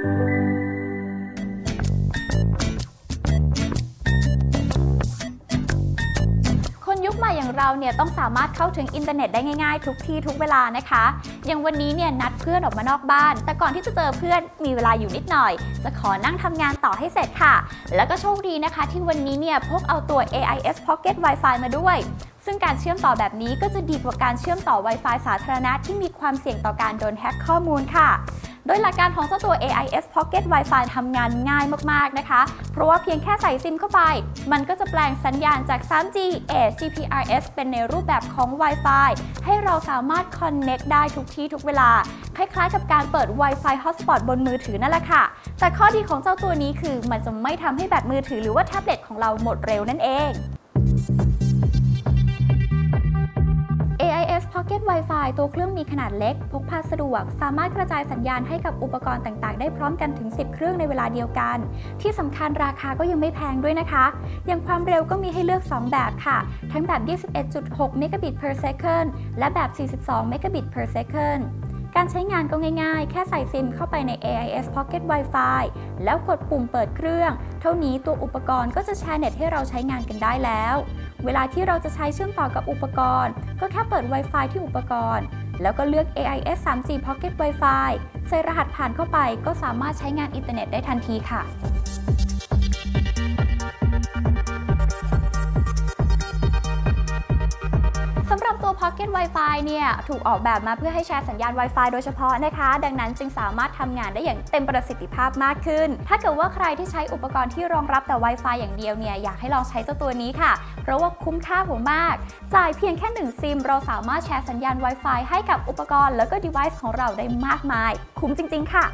คนยุคใหม่อย่างเราเนี่ยต้องสามารถเข้าถึงอินเทอร์เน็ตได้ง่ายๆ ทุกที่ทุกเวลานะคะ อย่างวันนี้เนี่ยนัดเพื่อนออกมานอกบ้าน แต่ก่อนที่จะเจอเพื่อนมีเวลาอยู่นิดหน่อย จะขอนั่งทำงานต่อให้เสร็จค่ะ แล้วก็โชคดีนะคะ ที่วันนี้เนี่ยพกเอาตัว AIS Pocket Wi-Fi มาด้วย ซึ่งการเชื่อมต่อแบบนี้ก็จะดีกว่าการเชื่อมต่อ Wi-Fi สาธารณะที่มีความเสี่ยงต่อการโดนแฮ็กข้อมูลค่ะ โดยหลักการของเจ้าตัว AIS Pocket Wi-Fi ทำงานง่ายมากๆนะคะ เพราะว่าเพียงแค่ใส่ซิมเข้าไป มันก็จะแปลงสัญญาณจาก 3G Edge GPRS เป็นในรูปแบบของ Wi-Fi ให้เราสามารถ Connect ได้ทุกที่ทุกเวลา คล้ายๆ กับการเปิด Wi-Fi Hotspot บนมือถือนั่นแหละค่ะ แต่ข้อดีของเจ้าตัวนี้คือมันจะไม่ทำให้แบตมือถือหรือว่าแท็บเล็ตของเราหมดเร็วนั่นเองายตัวเครื่องมีขนาดเล็ก พกพาสะดวก สามารถกระจายสัญญาณให้กับอุปกรณ์ต่างๆ ได้พร้อมกันถึง 10 เครื่องในเวลาเดียวกัน ที่สำคัญราคาก็ยังไม่แพงด้วยนะคะ อย่างความเร็วก็มีให้เลือก 2 แบบค่ะ ทั้งแบบ 21.6 Megabit per second และแบบ 42 Megabit per second การใช้งานก็ง่ายๆ แค่ใส่ซิมเข้าไปใน AIS Pocket Wi-Fi แล้วกดปุ่มเปิดเครื่อง เท่านี้ตัวอุปกรณ์ก็จะแชร์เน็ตให้เราใช้งานกันได้แล้ว เวลาที่เราจะใช้เชื่อมต่อกับอุปกรณ์ ก็แค่เปิด Wi-Fi ที่อุปกรณ์ แล้วก็เลือก AIS 3G Pocket Wi-Fi ใส่รหัสผ่านเข้าไปก็สามารถใช้งานอินเทอร์เน็ตได้ทันทีค่ะำหรับตัว Pocket Wi-Fi เนี่ยถูกออกแบบมาเพื่อให้แชร์สัญญาณ Wi-Fi โดยเฉพาะนะคะ ดังนั้นจึงสามารถทำงานได้อย่างเต็มประสิทธิภาพมากขึ้น ถ้าเกิดว่าใครที่ใช้อุปกรณ์ที่รองรับแต่ Wi-Fi อย่างเดียวเนี่ยอยากให้ลองใช้เจ้าตัวนี้ค่ะ เพราะว่าคุ้มค่าหัวมาก จ่ายเพียงแค่หนึ่งซิมเราสามารถแชร์สัญญาณ Wi-Fi ให้กับอุปกรณ์แล้วก็ device ของเราได้มากมาย คุ้มจริง ๆ ค่ะ